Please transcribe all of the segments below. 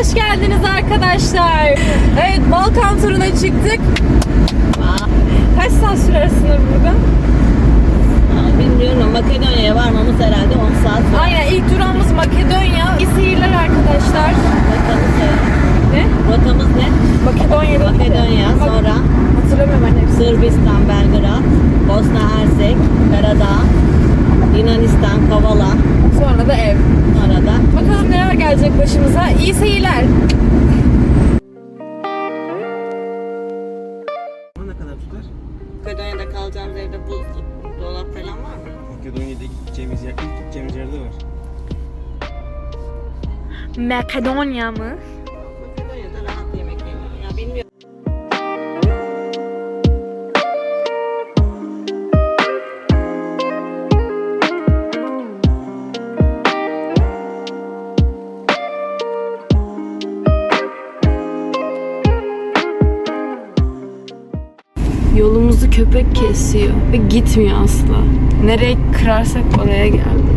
Hoş geldiniz arkadaşlar. Evet Balkan turuna çıktık. Kaç saat sürer sınır burada? Bilmiyorum Makedonya'ya varmamız herhalde 10 saat sonra. Aynen ilk durağımız Makedonya. İyi seyirler arkadaşlar. Rotamız, Ne? rotamız ne? Makedonya. Makedonya sonra Hatırlamıyorum ben hepsini. Sırbistan, Belgrad, Bosna Hersek, Karadağ, Yunanistan, Kavala, Sonra da ev. sonra da Bakalım neler gelecek başımıza. İyi seyirler. Ama ne kadar tutar? Makedonya'da kalacağımız evde buzluk, dolap falan var mı? Makedonya'da gideceğimiz yer, ilk gideceğimiz yerde var. Makedonya mı? Köpek kesiyor ve gitmiyor asla. Nereye kırarsak oraya geldi.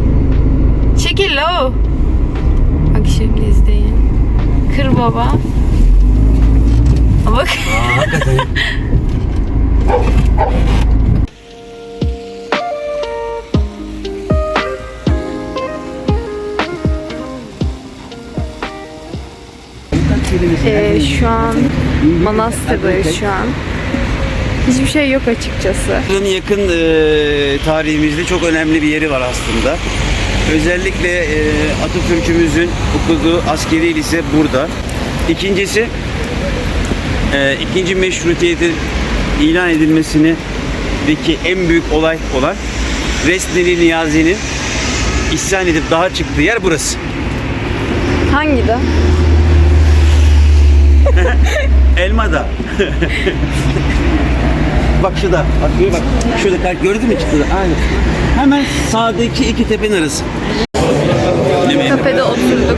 Çekil o. Bak şimdi izleyin. Kır baba. Bak. Aa hakikaten. Ee, şu an Manastır'dayız şu an. Hiçbir şey yok açıkçası. Buranın yakın e, tarihimizde çok önemli bir yeri var aslında. Özellikle e, Atatürk'ümüzün okuduğu askeri lise burada. İkincisi, e, ikinci meşrutiyetin ilan edilmesini deki en büyük olay olan Resneli Niyazi'nin isyan edip daha çıktığı yer burası. Hangi de? Elmada. bak şurada. Bak, bak şurada gördün mü çıktı? Aynen. Hemen sağdaki iki tepenin arası. Kafede oturduk.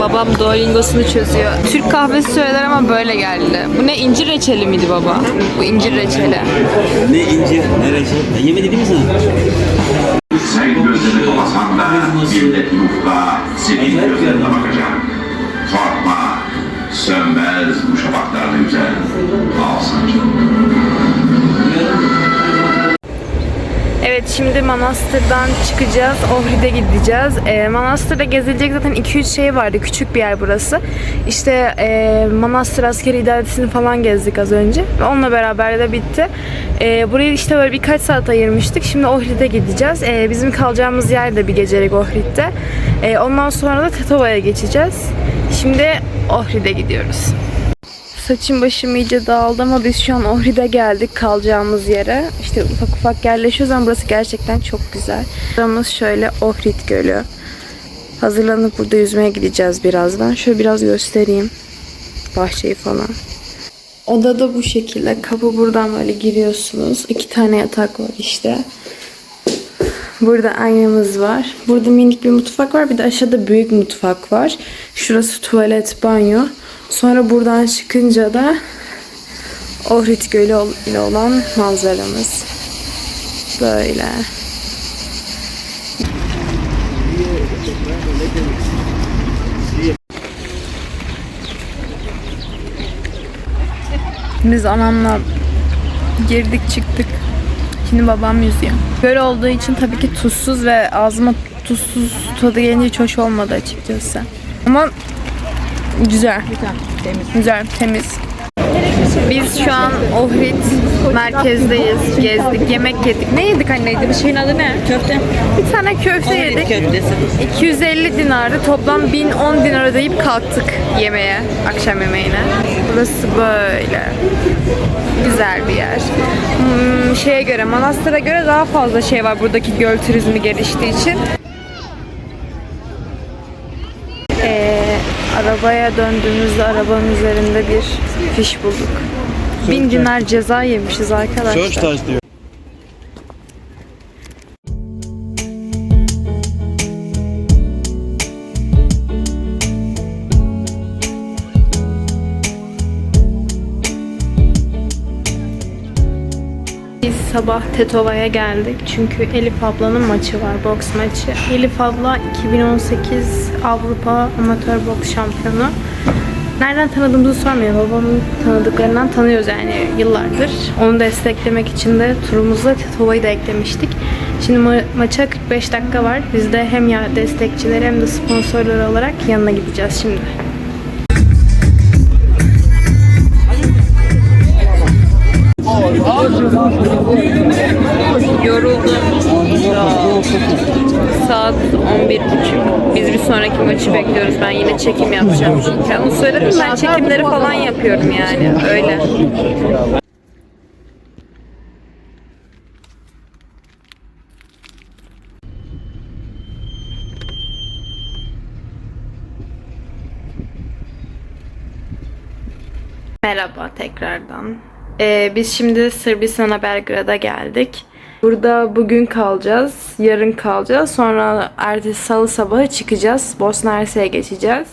Babam Duolingo'sunu çözüyor. Türk kahvesi söyler ama böyle geldi. Bu ne incir reçeli miydi baba? Bu incir reçeli. Ne incir, ne reçel. Ben yeme dedim mi sana? Sen gözlerini dolasan da millet yufka senin gözlerine bakacak. Korkma, sönmez bu şafaklarda güzel. Al sancım. Evet şimdi Manastır'dan çıkacağız. Ohrid'e gideceğiz. Ee, Manastır'da gezilecek zaten 2-3 şey vardı. Küçük bir yer burası. İşte e, Manastır Askeri İdaresi'ni falan gezdik az önce. Ve onunla beraber de bitti. Ee, buraya işte böyle birkaç saat ayırmıştık. Şimdi Ohrid'e gideceğiz. Ee, bizim kalacağımız yer de bir gecelik Ohrid'de. Ee, ondan sonra da Tetova'ya geçeceğiz. Şimdi Ohrid'e gidiyoruz. Saçım başım iyice dağıldı ama biz şu an Ohri'de geldik kalacağımız yere. İşte ufak ufak yerleşiyoruz ama burası gerçekten çok güzel. Buramız şöyle Ohrid Gölü. Hazırlanıp burada yüzmeye gideceğiz birazdan. Şöyle biraz göstereyim bahçeyi falan. Odada bu şekilde. Kapı buradan böyle giriyorsunuz. İki tane yatak var işte. Burada aynamız var. Burada minik bir mutfak var. Bir de aşağıda büyük mutfak var. Şurası tuvalet, banyo. Sonra buradan çıkınca da Ohrid Gölü ile olan manzaramız. Böyle. Biz anamla girdik çıktık. Şimdi babam yüzüyor. Böyle olduğu için tabii ki tuzsuz ve ağzıma tuzsuz tadı gelince hiç hoş olmadı açıkçası. Ama güzel. Güzel, temiz. Güzel, temiz. Biz şu an Ohrid merkezdeyiz. Gezdik, yemek yedik. Ne yedik anneydi? Bir şeyin adı ne? Köfte. Bir tane köfte Ohrid yedik. köftesi. 250 dinardı. Toplam 1010 dinar ödeyip kalktık yemeğe, akşam yemeğine. Burası böyle. Güzel bir yer. Hmm, şeye göre, Manastır'a göre daha fazla şey var buradaki göl turizmi geliştiği için. Arabaya döndüğümüzde arabanın üzerinde bir fiş bulduk. Bin dinar ceza yemişiz arkadaşlar. Söz taş Biz sabah Tetova'ya geldik çünkü Elif ablanın maçı var, boks maçı. Elif abla 2018 Avrupa Amatör Boks Şampiyonu. Nereden tanıdığımızı sormuyor. Babamın tanıdıklarından tanıyoruz yani yıllardır. Onu desteklemek için de turumuzda Tetova'yı da eklemiştik. Şimdi ma- maça 45 dakika var. Biz de hem ya destekçileri hem de sponsorlar olarak yanına gideceğiz şimdi. Yoruldum. Saat 11.30. Biz bir sonraki maçı bekliyoruz. Ben yine çekim yapacağım. Ya onu söyledim ben çekimleri falan yapıyorum yani. Öyle. Merhaba tekrardan. Ee, biz şimdi Sırbistan'a Belgrad'a geldik. Burada bugün kalacağız, yarın kalacağız. Sonra ertesi salı sabahı çıkacağız. Bosna Hersek'e geçeceğiz.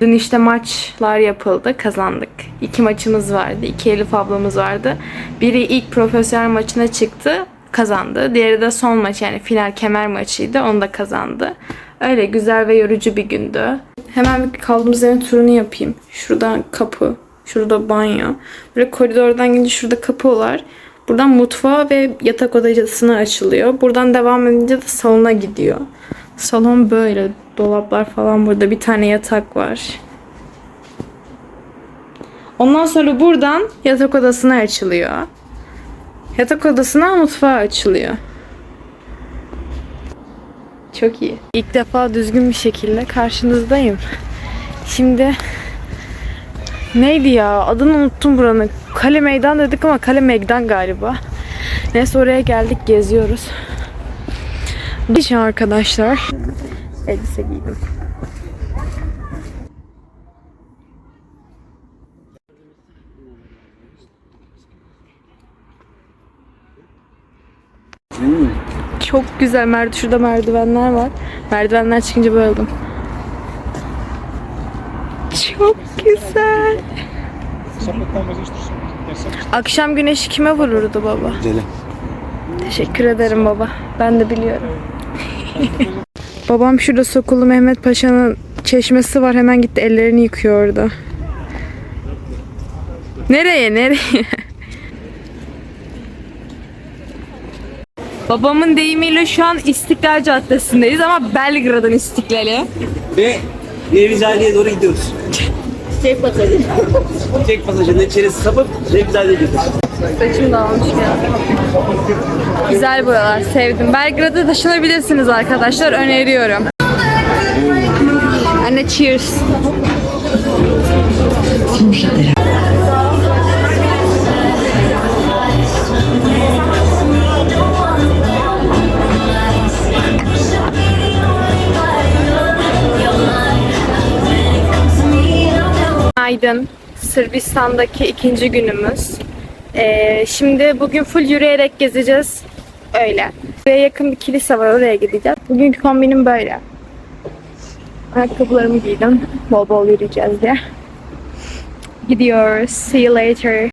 Dün işte maçlar yapıldı, kazandık. İki maçımız vardı, iki Elif ablamız vardı. Biri ilk profesyonel maçına çıktı, kazandı. Diğeri de son maç yani final kemer maçıydı, onu da kazandı. Öyle güzel ve yorucu bir gündü. Hemen bir kaldığımız yerin turunu yapayım. Şuradan kapı, Şurada banyo. Böyle koridordan gidince şurada kapı var. Buradan mutfağa ve yatak odasına açılıyor. Buradan devam edince de salona gidiyor. Salon böyle. Dolaplar falan burada. Bir tane yatak var. Ondan sonra buradan yatak odasına açılıyor. Yatak odasına mutfağa açılıyor. Çok iyi. İlk defa düzgün bir şekilde karşınızdayım. Şimdi Neydi ya? Adını unuttum buranın. Kale Meydan dedik ama Kale Meydan galiba. Neyse oraya geldik geziyoruz. Bir arkadaşlar. Elbise giydim. Çok güzel. Merdi şurada merdivenler var. Merdivenler çıkınca böyle oldum. Çok güzel. Akşam güneşi kime vururdu baba? Güzel. Teşekkür ederim baba. Ben de biliyorum. Babam şurada Sokulu Mehmet Paşa'nın çeşmesi var. Hemen gitti ellerini yıkıyor orada. Nereye nereye? Babamın deyimiyle şu an İstiklal Caddesi'ndeyiz ama Belgrad'ın istiklali. Ve Nevizade'ye doğru gidiyoruz. Çek pasajı. Çek pasajında içeri sapıp Nevizade'ye gidiyoruz. Saçım dağılmış ya. Güzel buralar, sevdim. Belgrad'a taşınabilirsiniz arkadaşlar, öneriyorum. Anne cheers. Günaydın. Sırbistan'daki ikinci günümüz. Ee, şimdi bugün full yürüyerek gezeceğiz. Öyle. Buraya yakın bir kilise var oraya gideceğiz. Bugünkü kombinim böyle. Ayakkabılarımı giydim. Bol bol yürüyeceğiz diye. Gidiyoruz. See you later.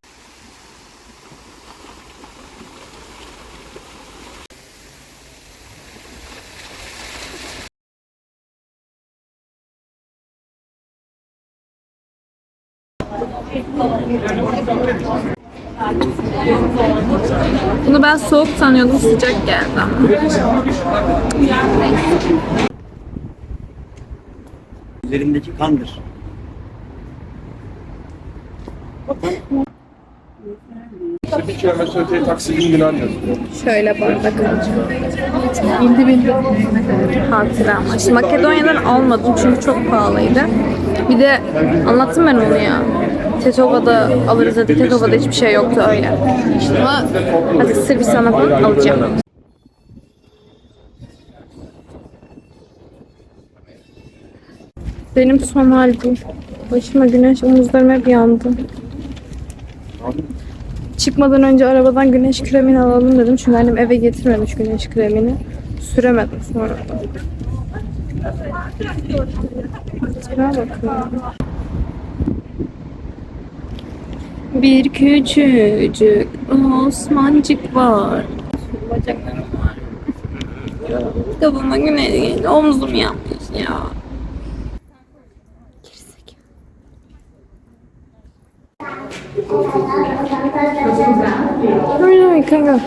Bunu ben soğuk sanıyordum sıcak geldi ama. Üzerindeki kandır. Bir kilometre öteye taksi bin yazıyor. Şöyle bardak alacağım. Bildi bildi. Hatıra ama. Şimdi Makedonya'dan almadım çünkü çok pahalıydı. Bir de anlattım ben onu ya. Tetova'da alırız dedi. Tetova'da hiçbir şey yoktu öyle. Ama artık Sırbistan'a falan alacağım. Benim son hal bu. Başıma güneş, omuzlarım hep yandı. Çıkmadan önce arabadan güneş kremini alalım dedim. Çünkü annem eve getirmemiş güneş kremini. Süremedim sonra. Şuna bakın. Bir küçücük Osmancık var. bacaklarım var. Kitabıma güneş geldi. Omzum yanmış ya. Öyle kanka.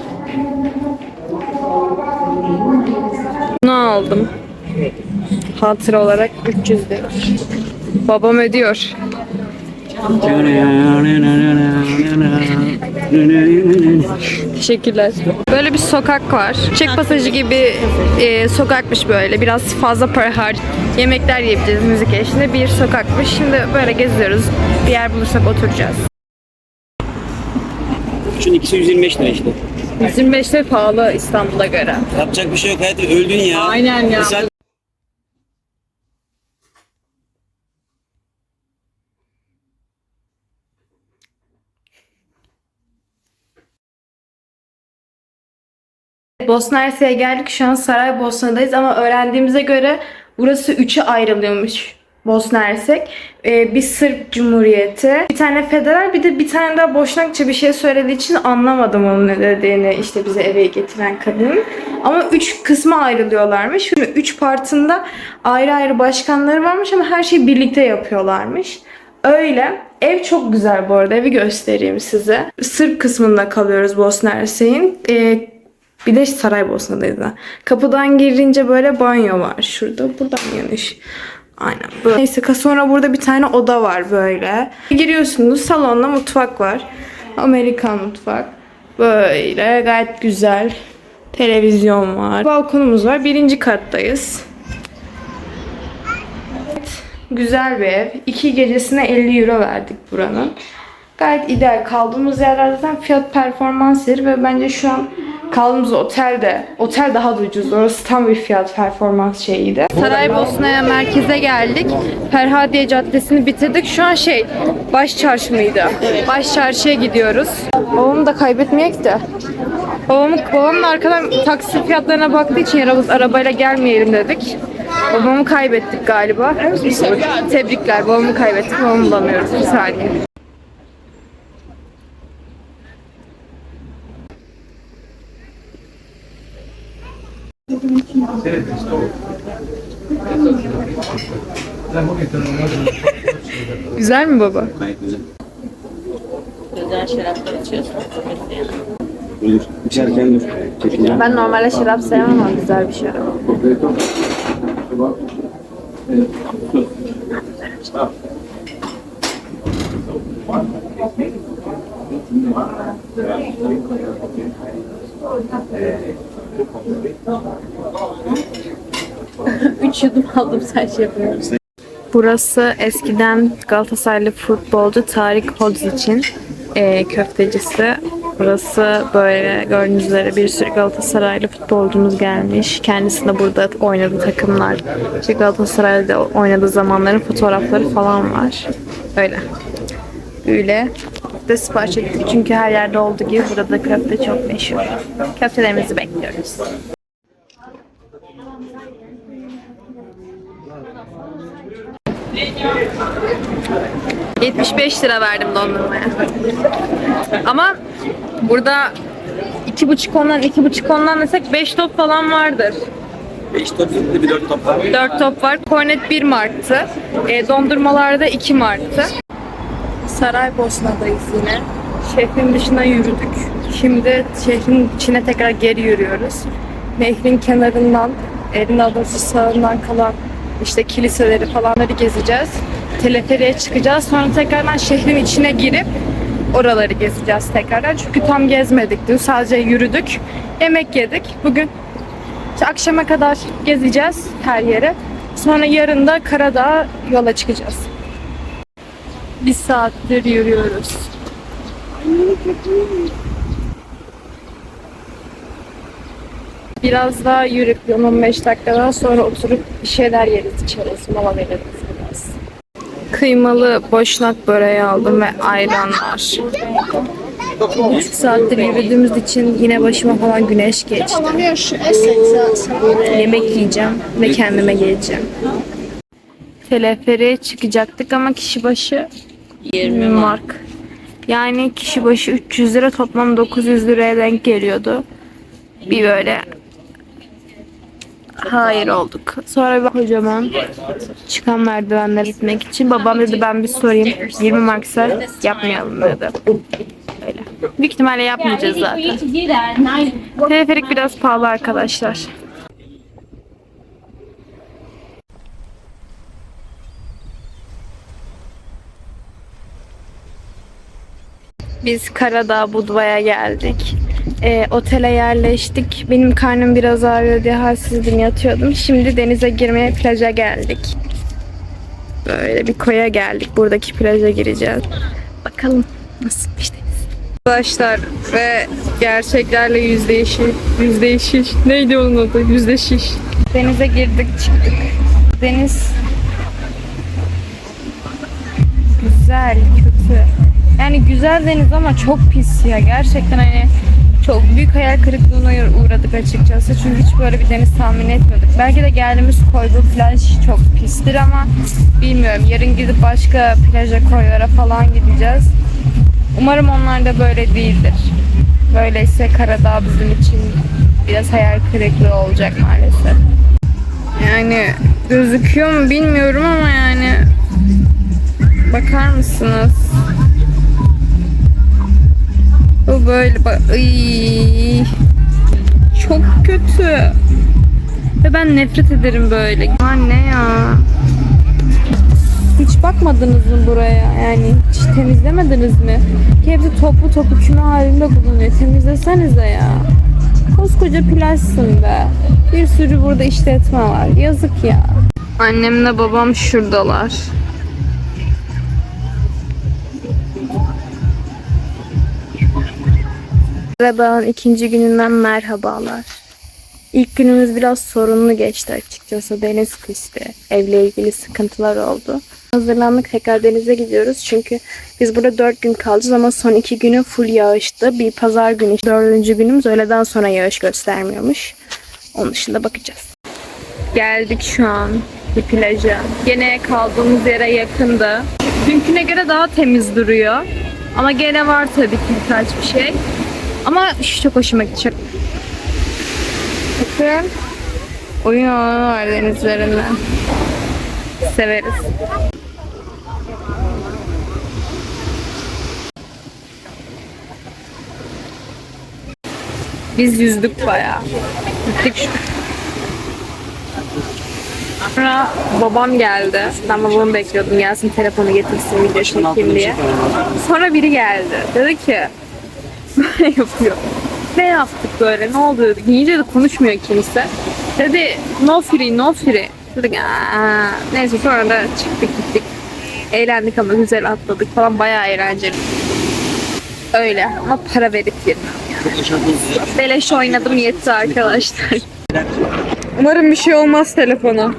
Ne aldım? Hatıra olarak 300 lira. Babam ödüyor. Teşekkürler. Böyle bir sokak var. Çek pasajı gibi e, sokakmış böyle. Biraz fazla para har. Yemekler yiyebiliriz müzik eşliğinde. Bir sokakmış. Şimdi böyle geziyoruz. Bir yer bulursak oturacağız. Şunun ikisi 125 lira işte. 125 lira pahalı İstanbul'a göre. Yapacak bir şey yok hayatım öldün ya. Aynen ya. Sen Bosna Hersek'e geldik. Şu an Saraybosna'dayız ama öğrendiğimize göre burası üçe ayrılıyormuş. Bosna Hersek. Ee, bir Sırp Cumhuriyeti. Bir tane federal bir de bir tane daha boşnakça bir şey söylediği için anlamadım onun ne dediğini işte bize eve getiren kadın. Ama üç kısma ayrılıyorlarmış. Şimdi üç partında ayrı ayrı başkanları varmış ama her şeyi birlikte yapıyorlarmış. Öyle. Ev çok güzel bu arada. Evi göstereyim size. Sırp kısmında kalıyoruz Bosna Hersek'in. Ee, bir de Saraybosna'dayız da. Kapıdan girince böyle banyo var şurada. Buradan yanlış. Aynen böyle. Neyse sonra burada bir tane oda var böyle. Giriyorsunuz salonda mutfak var. Amerikan mutfak. Böyle gayet güzel. Televizyon var. Balkonumuz var. Birinci kattayız. Güzel bir ev. İki gecesine 50 euro verdik buranın. Gayet ideal. Kaldığımız yerler zaten fiyat performans yeri ve bence şu an kaldığımız otel de otel daha da ucuz. Orası tam bir fiyat performans şeyiydi. Saraybosna'ya merkeze geldik. Ferhadiye Caddesi'ni bitirdik. Şu an şey Baş Çarşı mıydı? Baş Çarşı'ya gidiyoruz. Babamı da kaybetmeyek de. Babamın, babamın arkadan taksi fiyatlarına baktığı için arabamız arabayla gelmeyelim dedik. Babamı kaybettik galiba. Tebrikler. Babamı kaybettik. Babamı bulamıyoruz. Bir saniye. Güzel mi baba? gayet güzel. Güzel şaraplar içiyorsun. Dur dur. İçerken dur. Çekeceğim. Ben normalde şarap sevmem ama güzel bir şarap. Üç yudum aldım sen şey yapıyorsun. Burası eskiden Galatasaraylı futbolcu Tarık Hodzic'in e, köftecisi. Burası böyle gördüğünüz üzere bir sürü Galatasaraylı futbolcumuz gelmiş. Kendisi de burada oynadığı takımlar. İşte Galatasaray'da oynadığı zamanların fotoğrafları falan var. Öyle. Böyle de sipariş ettik çünkü her yerde olduğu gibi burada da köfte çok meşhur. Köftelerimizi bekliyoruz. ...75 lira verdim dondurmaya. Ama burada iki buçuk ondan iki buçuk ondan desek 5 top falan vardır. 5 top zıttı bir 4 top var. 4 top var. Kornet 1 marktı. E, dondurmalarda 2 marktı. Saraybosna'dayız yine. Şehrin dışına yürüdük. Şimdi şehrin içine tekrar geri yürüyoruz. Nehrin kenarından, Erin Adası sağından kalan işte kiliseleri falanları gezeceğiz. Teleferiğe çıkacağız. Sonra tekrardan şehrin içine girip oraları gezeceğiz tekrardan. Çünkü tam gezmedik dün. Sadece yürüdük. Yemek yedik. Bugün işte akşama kadar gezeceğiz her yere. Sonra yarın da Karadağ'a yola çıkacağız. Bir saattir yürüyoruz. Biraz daha yürüp 15 dakikadan sonra oturup bir şeyler yeriz içeriz. Mola veririz biraz. Kıymalı boşnak böreği aldım ve ayran var. Bir saattir yürüdüğümüz için yine başıma falan güneş geçti. Yemek yiyeceğim ve kendime geleceğim. Teleferiğe çıkacaktık ama kişi başı 20 mark. Yani kişi başı 300 lira toplam 900 liraya denk geliyordu. bir böyle hayır olduk. Sonra bir kocaman çıkan merdivenler gitmek için babam dedi ben bir sorayım 20 marksa yapmayalım dedi. Öyle. Büyük ihtimalle yapmayacağız zaten. Teleferik biraz pahalı arkadaşlar. Biz Karadağ Budva'ya geldik. Ee, otele yerleştik. Benim karnım biraz ağrıyor diye halsizdim yatıyordum. Şimdi denize girmeye plaja geldik. Böyle bir koya geldik. Buradaki plaja gireceğiz. Bakalım nasılmış deniz. Arkadaşlar ve gerçeklerle yüzleşiş. Yüzleşiş. Neydi onun adı? Yüzleşiş. Denize girdik çıktık. Deniz güzel, kötü. Yani güzel deniz ama çok pis ya. Gerçekten hani çok büyük hayal kırıklığına uğradık açıkçası. Çünkü hiç böyle bir deniz tahmin etmiyorduk. Belki de geldiğimiz koy bu plaj çok pistir ama bilmiyorum. Yarın gidip başka plaja koylara falan gideceğiz. Umarım onlar da böyle değildir. Böyleyse Karadağ bizim için biraz hayal kırıklığı olacak maalesef. Yani gözüküyor mu bilmiyorum ama yani bakar mısınız? Böyle bak. Çok kötü. Ve ben nefret ederim böyle. Anne ya. Hiç bakmadınız mı buraya? Yani hiç temizlemediniz mi? Ki hepsi toplu toplu küme halinde bulunuyor. Temizlesenize ya. Koskoca plajsın be. Bir sürü burada işletme var. Yazık ya. Annemle babam şuradalar. Karadağ'ın ikinci gününden merhabalar. İlk günümüz biraz sorunlu geçti açıkçası. Deniz pisti. Evle ilgili sıkıntılar oldu. Hazırlandık tekrar denize gidiyoruz. Çünkü biz burada dört gün kalacağız ama son iki günü full yağıştı. Bir pazar günü, dördüncü günümüz öğleden sonra yağış göstermiyormuş. Onun dışında bakacağız. Geldik şu an bir plaja. Gene kaldığımız yere yakındı. Dünküne göre daha temiz duruyor. Ama gene var tabii ki birkaç bir şey. Ama şu çok hoşuma gitti. Çok... Bakın. Oyun alanı var denizlerinde. Severiz. Biz yüzdük bayağı. Gittik şu. Sonra babam geldi. Ben babamı bekliyordum gelsin telefonu getirsin video çekeyim diye. Sonra biri geldi. Dedi ki böyle yapıyor. Ne yaptık böyle? Ne oldu dedi. İngilizce de konuşmuyor kimse. Dedi no free no free. Dedik Aa. Neyse sonra da çıktık gittik. Eğlendik ama güzel atladık falan bayağı eğlenceli. Öyle ama para verip girmem yani. Beleş oynadım yetti arkadaşlar. Umarım bir şey olmaz telefona.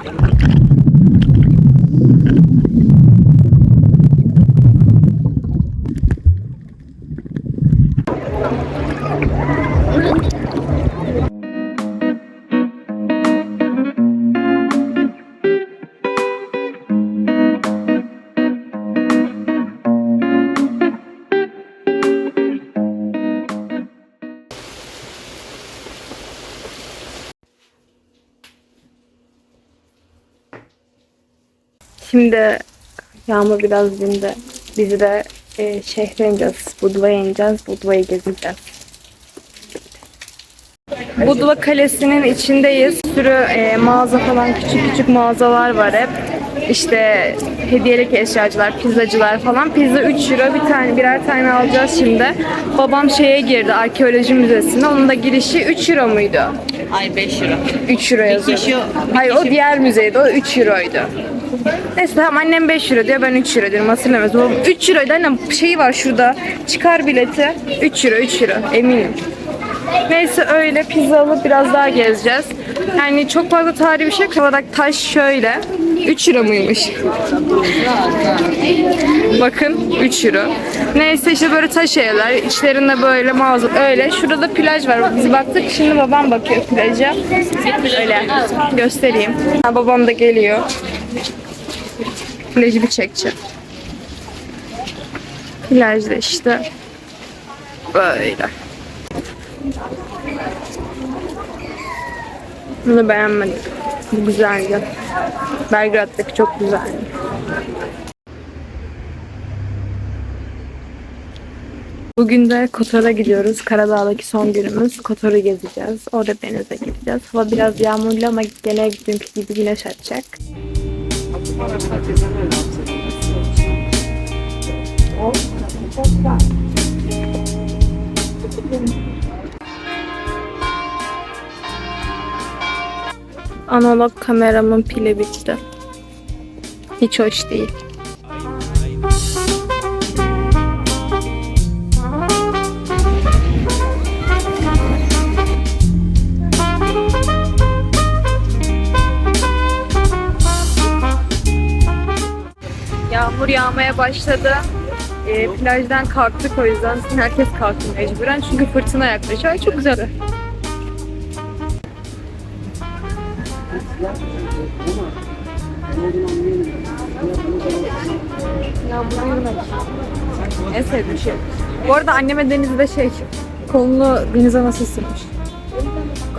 Şimdi yağmur biraz dindi. Biz de e, şehre ineceğiz. Budva'ya ineceğiz. Budva'yı gezeceğiz. Budva Kalesi'nin içindeyiz. Sürü e, mağaza falan küçük küçük mağazalar var hep. İşte hediyelik eşyacılar, pizzacılar falan. Pizza 3 euro. Bir tane birer tane alacağız şimdi. Babam şeye girdi arkeoloji müzesine. Onun da girişi 3 euro muydu? Ay 5 euro. 3 euro yazıyor. Hayır o diğer müzeydi. O 3 euroydu. Neyse tamam annem 5 euro diyor ben 3 euro diyorum hatırlamıyorum. Babam 3 euroydu annem şeyi var şurada çıkar bileti 3 euro 3 euro eminim. Neyse öyle pizza alıp biraz daha gezeceğiz. Yani çok fazla tarihi bir şey. Kavadak taş şöyle. 3 euro muymuş? Bakın 3 euro. Neyse işte böyle taş evler. içlerinde böyle mağaza. Öyle. Şurada da plaj var. Biz baktık. Şimdi babam bakıyor plaja. Öyle. Göstereyim. Ha, babam da geliyor. Plajı bir çekeceğim. Plajda işte. Böyle. Bunu beğenmedim. Bu güzeldi. Belgrad'daki çok güzeldi. Bugün de Kotor'a gidiyoruz. Karadağ'daki son günümüz. Kotor'u gezeceğiz. Orada denize gideceğiz. Hava biraz yağmurlu ama gene günkü gibi güneş açacak. Analog kameramın pili bitti. Hiç hoş değil. Yağmur yağmaya başladı. Ee, plajdan kalktık o yüzden herkes kalktı mecburen çünkü fırtına yaklaşıyor. Ay, Çok güzel. Yağmur yürümek. En sevdiğim şey. Bu arada anneme denizde şey, kolunu denize nasıl sürmüş.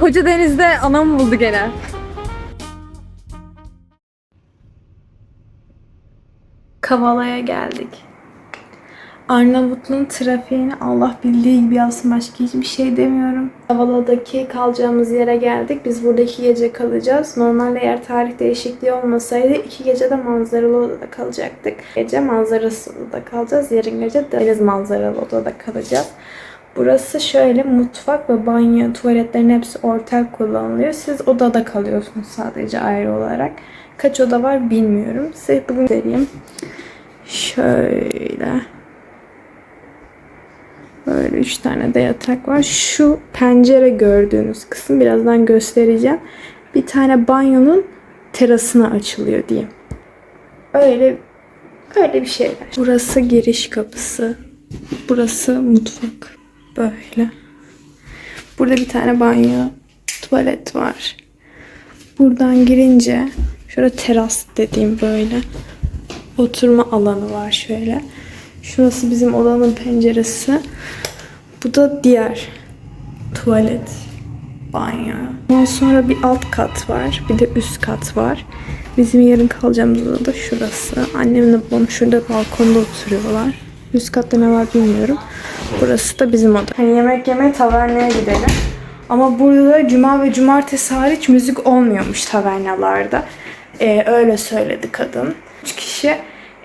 Koca denizde anam buldu gene. Kavala'ya geldik. Arnavutlu'nun trafiğini Allah bildiği gibi yapsın başka hiçbir şey demiyorum. Kavala'daki kalacağımız yere geldik. Biz burada iki gece kalacağız. Normalde eğer tarih değişikliği olmasaydı iki gece de manzaralı odada kalacaktık. Gece manzarası odada kalacağız. Yarın gece deniz manzaralı odada kalacağız. Burası şöyle mutfak ve banyo, tuvaletlerin hepsi ortak kullanılıyor. Siz odada kalıyorsunuz sadece ayrı olarak. Kaç oda var bilmiyorum. Size bugün vereyim. Şöyle. Böyle üç tane de yatak var. Şu pencere gördüğünüz kısım birazdan göstereceğim. Bir tane banyonun terasına açılıyor diyeyim. Öyle öyle bir şeyler. Burası giriş kapısı. Burası mutfak. Böyle. Burada bir tane banyo, tuvalet var. Buradan girince şurada teras dediğim böyle oturma alanı var şöyle. Şurası bizim odanın penceresi. Bu da diğer tuvalet, banyo. Ondan sonra bir alt kat var. Bir de üst kat var. Bizim yarın kalacağımız oda da şurası. Annemle babam şurada balkonda oturuyorlar. Üst katta ne var bilmiyorum. Burası da bizim oda. Hani yemek yemeye taverneye gidelim. Ama burada cuma ve cumartesi hariç müzik olmuyormuş tavernalarda. Ee, öyle söyledi kadın. 3 kişi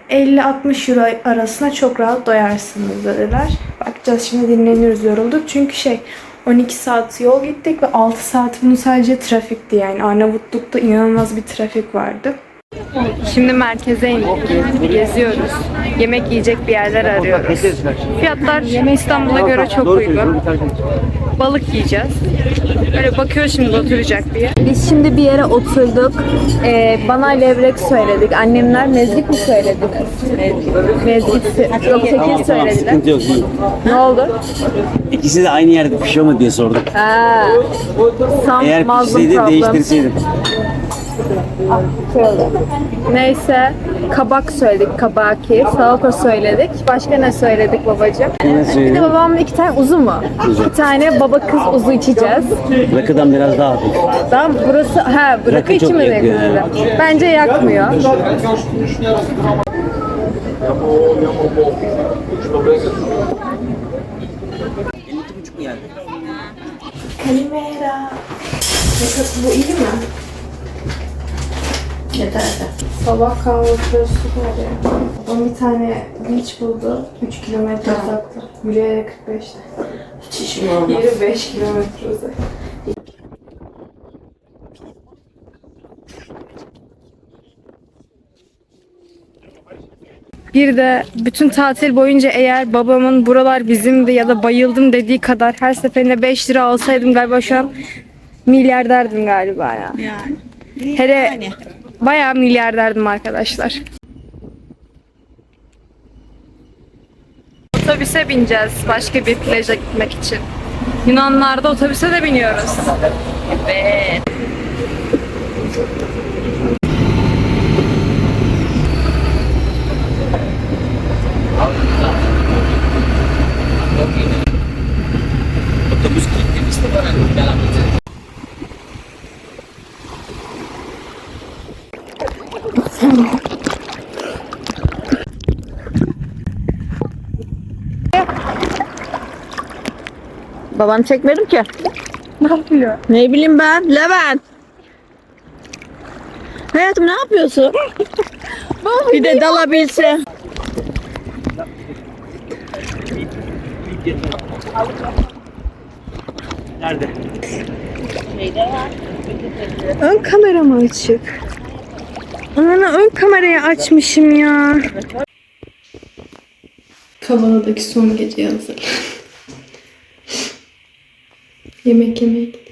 50-60 euro arasına çok rahat doyarsınız dediler. Bakacağız şimdi dinleniyoruz yorulduk. Çünkü şey 12 saat yol gittik ve 6 saat bunu sadece trafikti yani. Arnavutluk'ta inanılmaz bir trafik vardı. Şimdi merkeze indik. Geziyoruz. Yemek yiyecek bir yerler arıyoruz. Fiyatlar İstanbul'a göre çok uygun. Balık yiyeceğiz. Böyle bakıyoruz şimdi oturacak bir yer. Biz şimdi bir yere oturduk. Ee, bana levrek söyledik. Annemler mezgit mi söylediler? Mezgit. Yok tekir söylediler. Sıkıntı yok değil. Ne oldu? İkisi de aynı yerde pişiyor mu diye sordum. Ha. Some Eğer Muslim pişseydi problem. değiştirseydim. Neyse kabak söyledik kabaki, salata söyledik. Başka ne söyledik babacığım? Ne Bir de babamın iki tane uzu mu? Bir tane baba kız uzu içeceğiz. Rakıdan biraz daha hafif. Tamam burası ha bırakı Rakı içi çok mi yakıyor yakıyor? ya. Bence yakmıyor. Kalimera. Bu iyi mi? Yeter de. Sabah kahvaltısı var ya. Babam bir tane beach buldu. 3 kilometre uzakta. Yürüyerek 45'te. Hiç işim olmaz. Yeri 5 kilometre uzak. Bir de bütün tatil boyunca eğer babamın buralar bizimdi ya da bayıldım dediği kadar her seferinde 5 lira alsaydım galiba şu an milyarderdim galiba ya. Yani. Hele bayağı milyarderdim arkadaşlar. Otobüse bineceğiz başka bir plaja gitmek için. Yunanlarda otobüse de biniyoruz. Evet. Babanı çekmedim ki. Ne yapıyor? Ne bileyim ben. Levent. Hayatım ne yapıyorsun? bir de dalabilse. Nerede? Ön kamera mı açık? Ana ön kamerayı açmışım ya. Kavala'daki son gece hazır. Yemek yemeye gideceğiz.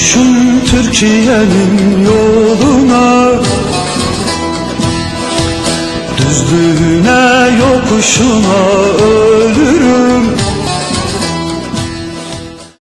Koymuşum Türkiye'nin yoluna. Düzlüğüne yokuşuna